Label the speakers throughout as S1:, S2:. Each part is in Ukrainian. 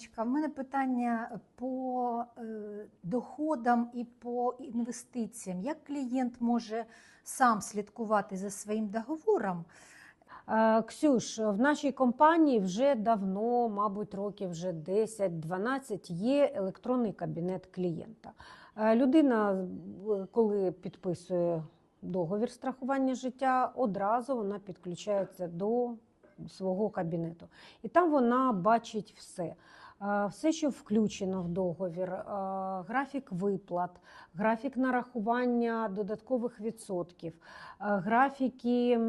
S1: Леночка, в мене питання по е, доходам і по інвестиціям. Як клієнт може сам слідкувати за своїм договором?
S2: Е, Ксюш, в нашій компанії вже давно, мабуть, років вже 10-12 є електронний кабінет клієнта. Е, Людина, коли підписує договір страхування життя, одразу вона підключається до свого кабінету. І там вона бачить все. Все, що включено в договір, графік виплат, графік нарахування додаткових відсотків, графіки,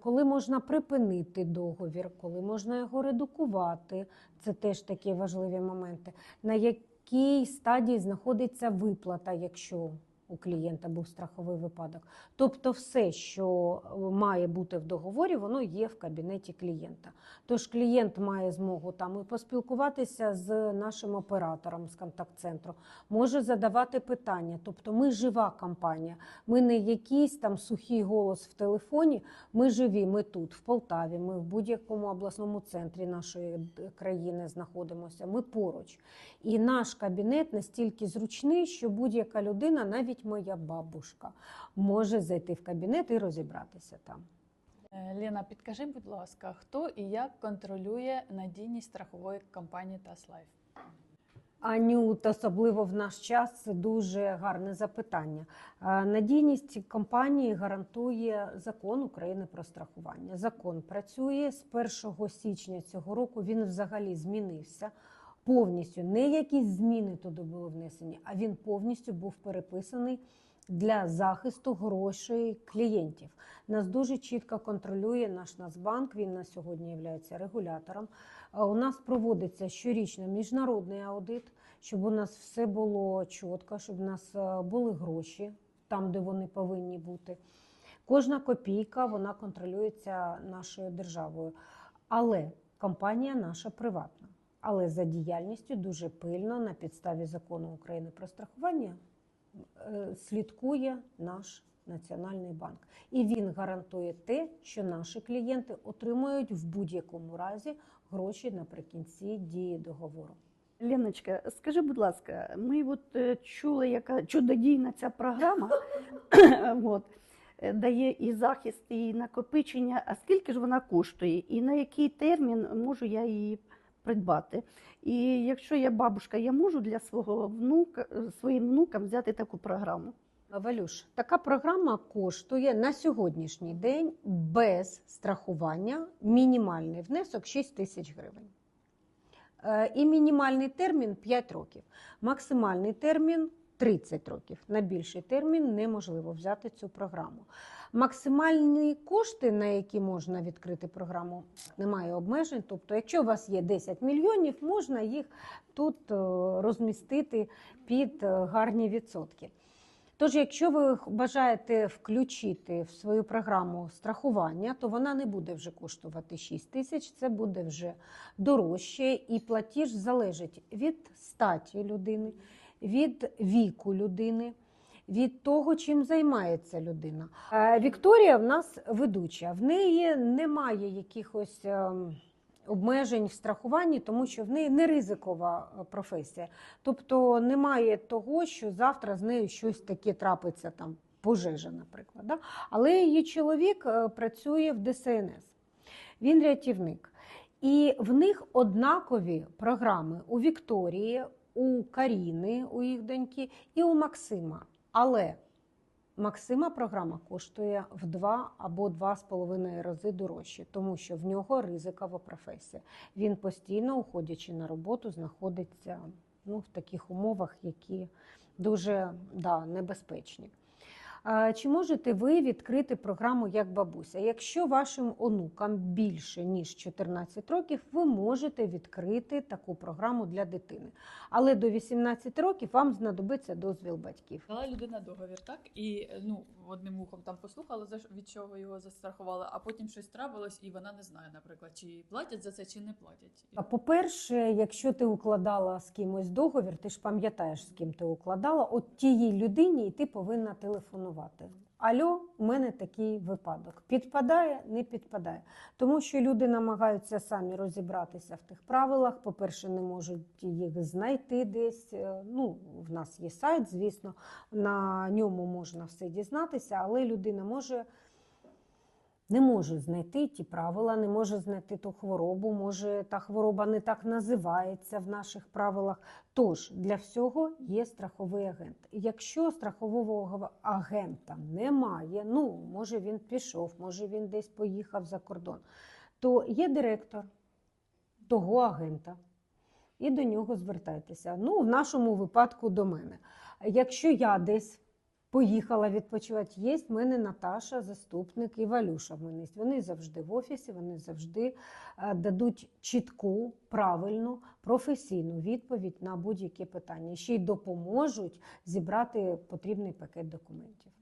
S2: коли можна припинити договір, коли можна його редукувати. Це теж такі важливі моменти. На якій стадії знаходиться виплата, якщо у клієнта був страховий випадок. Тобто, все, що має бути в договорі, воно є в кабінеті клієнта. Тож клієнт має змогу там і поспілкуватися з нашим оператором з контакт-центру, може задавати питання. Тобто, ми жива компанія, ми не якийсь там сухий голос в телефоні. Ми живі, ми тут, в Полтаві, ми в будь-якому обласному центрі нашої країни знаходимося. Ми поруч. І наш кабінет настільки зручний, що будь-яка людина, навіть моя бабушка, може зайти в кабінет і розібратися там.
S3: Е, Лена, підкажи, будь ласка, хто і як контролює надійність страхової компанії Таслайф?
S2: Анют, особливо в наш час, це дуже гарне запитання. Е, Надійність компанії гарантує закон України про страхування. Закон працює з 1 січня цього року. Він взагалі змінився повністю. Не якісь зміни туди були внесені, а він повністю був переписаний для захисту грошей клієнтів. Нас дуже чітко контролює наш Нацбанк. Він на сьогодні є регулятором. Е, У нас проводиться щорічно міжнародний аудит, щоб у нас все було чітко, щоб у нас е, були гроші там, де вони повинні бути. Кожна копійка вона контролюється нашою державою. Але компанія наша приватна. Але за діяльністю дуже пильно на підставі закону України про страхування е, слідкує наш Національний банк. І він гарантує те, що наші клієнти отримують в будь-якому разі гроші наприкінці дії договору.
S4: Леночка, скажи, будь ласка, ми от е, чули, яка чудодійна ця програма от, е, дає і захист, і накопичення. А скільки ж вона коштує, і на який термін можу я її придбати? І якщо я бабушка, я можу для свого внука своїм внукам взяти таку програму?
S2: Валюш, така програма коштує на сьогоднішній день без страхування мінімальний внесок 6 тисяч гривень. Е, І мінімальний термін 5 років, максимальний термін 30 років. На більший термін неможливо взяти цю програму. Максимальні кошти, на які можна відкрити програму, немає обмежень. Тобто, якщо у вас є 10 мільйонів, можна їх тут е, розмістити під е, гарні відсотки. Тож, якщо ви бажаєте включити в свою програму страхування, то вона не буде вже коштувати 6 тисяч, це буде вже дорожче, і платіж залежить від статі людини, від віку людини. Від того, чим займається людина. Вікторія в нас ведуча. В неї немає якихось ем, обмежень в страхуванні, тому що в неї не ризикова е, професія. Тобто немає того, що завтра з нею щось таке трапиться, там пожежа, наприклад. Да? Але її чоловік е, працює в ДСНС, він рятівник. І в них однакові програми у Вікторії, у Каріни, у їх доньки, і у Максима. Але Максима програма коштує в два або два з половиною рази дорожче, тому що в нього ризикова професія. Він постійно, уходячи на роботу, знаходиться ну, в таких умовах, які дуже да, небезпечні. Чи можете ви відкрити програму як бабуся? Якщо вашим онукам більше ніж 14 років, ви можете відкрити таку програму для дитини. Але до 18 років вам знадобиться дозвіл батьків.
S3: Дала людина договір, так? І ну, одним вухом там послухала, за від чого його застрахували, а потім щось трапилось, і вона не знає, наприклад, чи платять за це, чи не платять.
S2: А По-перше, якщо ти укладала з кимось договір, ти ж пам'ятаєш, з ким ти укладала, от тієї людині і ти повинна телефонувати. Альо, у мене такий випадок. Підпадає, не підпадає. Тому що люди намагаються самі розібратися в тих правилах. По-перше, не можуть їх знайти десь. Е, Ну, в нас є сайт, звісно, на ньому можна все дізнатися, але людина може. Не може знайти ті правила, не може знайти ту хворобу, може та хвороба не так називається в наших правилах. Тож для всього є страховий агент. Якщо страхового агента немає, ну може він пішов, може він десь поїхав за кордон, то є директор того агента. І до нього звертайтеся. Ну, в нашому випадку до мене. Якщо я десь поїхала відпочивати, є в мене Наташа, заступник і Валюша в мене. Вони завжди в офісі, вони завжди е, дадуть чітку, правильну, професійну відповідь на будь-які питання. Ще й допоможуть зібрати потрібний пакет документів.